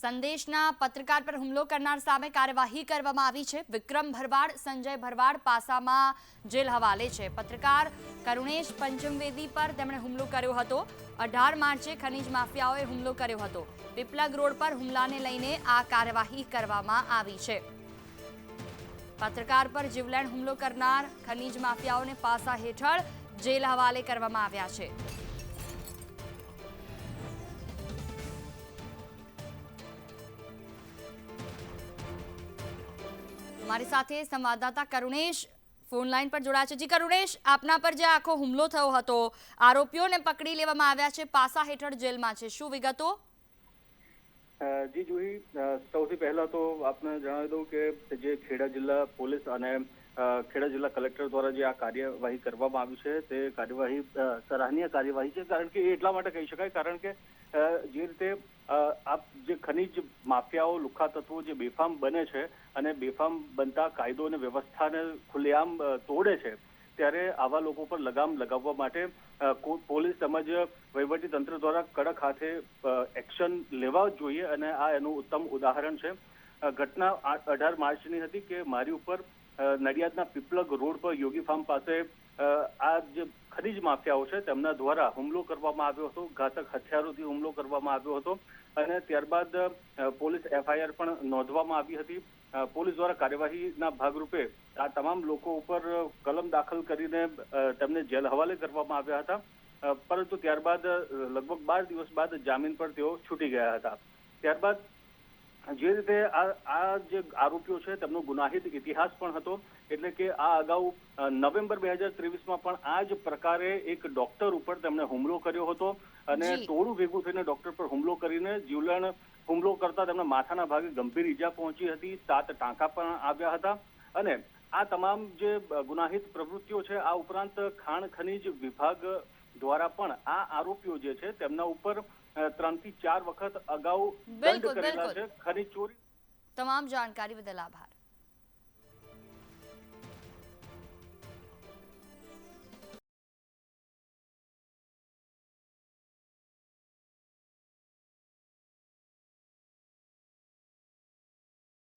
સંદેશના પત્રકાર પર હુમલો કરનાર સામે કાર્યવાહી કરવામાં આવી છે. વિક્રમ ભરવાડ, સંજય ભરવાડ પાસામાં જેલ હવાલે છે. પત્રકાર કરુણેશ પંચમવેદી પર તેમણે હુમલો કર્યો હતો. અઢાર માર્ચે ખનીજ માફિયાઓએ હુમલો કર્યો હતો. પીપલગ રોડ પર હુમલાને લઈને આ કાર્યવાહી કરવામાં આવી છે. પત્રકાર પર જીવલેણ હુમલો કરનાર ખનીજ માફિયાઓને પાસા હેઠળ જેલ હવાલે કરવામાં આવ્યા છે. મારી સાથે સંવાદદાતા કરુણેશ ફોન લાઈન પર જોડાયા છે. જી, કરુણેશ, આપના પર જે આખો હુમલો થયો હતો, આરોપીઓને પકડી લેવામાં આવ્યા છે, પાસા હેઠળ જેલમાં છે. શું વિગતો? જી, જુહી સૌથી પહેલા તો આપને જણાવી દઉં કે જે ખેડા જિલ્લા પોલીસ અને ખેડા જિલ્લા કલેક્ટર દ્વારા જે આ કાર્યવાહી કરવામાં આવી છે, તે કાર્યવાહી સરાહનીય કાર્યવાહી છે, કારણ કે એ એટલા માટે કહી શકાય, કારણ કે જે રીતે આપ જે ખનીજ માફિયાઓ લુખ્ખા તત્વો જે બેફામ બને છે અને બેફામ બનતા કાયદો અને વ્યવસ્થાને ખુલ્લેઆમ તોડે છે ત્યારે આવા લોકો પર લગામ લગાવવા માટે પોલીસ તેમજ વહીવટી તંત્ર દ્વારા કડક હાથે એક્શન લેવા જોઈએ અને આ એનું ઉત્તમ ઉદાહરણ છે. ઘટના અઢાર માર્ચની હતી કે મારી ઉપર નડિયાદના પીપલગ રોડ પર યોગી ફાર્મ પાસે આ જે ખનીજ માફિયાઓ છે, તેમના દ્વારા હુમલો કરવામાં આવ્યો હતો. ઘાતક હથિયારોથી હુમલો કરવામાં આવ્યો હતો. અને ત્યારબાદ પોલીસ એફઆઈઆર પણ નોંધવામાં આવી હતી. પોલીસ દ્વારા કાર્યવાહીના ભાગરૂપે આ તમામ લોકો ઉપર કલમ દાખલ કરીને તેમને જેલ હવાલે કરવામાં આવ્યા હતા. પરંતુ ત્યારબાદ લગભગ બાર દિવસ બાદ જામીન પર તેઓ છૂટી ગયા હતા. ત્યારબાદ જે રીતે આ આ જે આરોપીઓ છે તેમનો ગુનાહિત ઇતિહાસ પણ હતો એટલે કે આ અગાઉ નવેમ્બર બે હજાર ત્રેવીસમાં પણ આ જ પ્રકારે એક ડોક્ટર ઉપર તેમણે હુમલો કર્યો હતો અને. ટોળું ભેગું થઈને ડોક્ટર પર હુમલો કરીને જીવલેણ હુમલો કરતા તેમના માથાના ભાગે ગંભીર ઈજા પહોંચી હતી સાત ટાંકા પણ આવ્યા હતા અને આ તમામ જે ગુનાહિત પ્રવૃત્તિઓ છે આ ઉપરાંત ખાણ ખનીજ વિભાગ દ્વારા પણ આ આરોપીઓ જે છે તેમના ઉપર ત્રણથી ચાર વખત અગાઉ દંડ કરેલા. છે ખનીજ ચોરી તમામ જાણકારી બદલ આભાર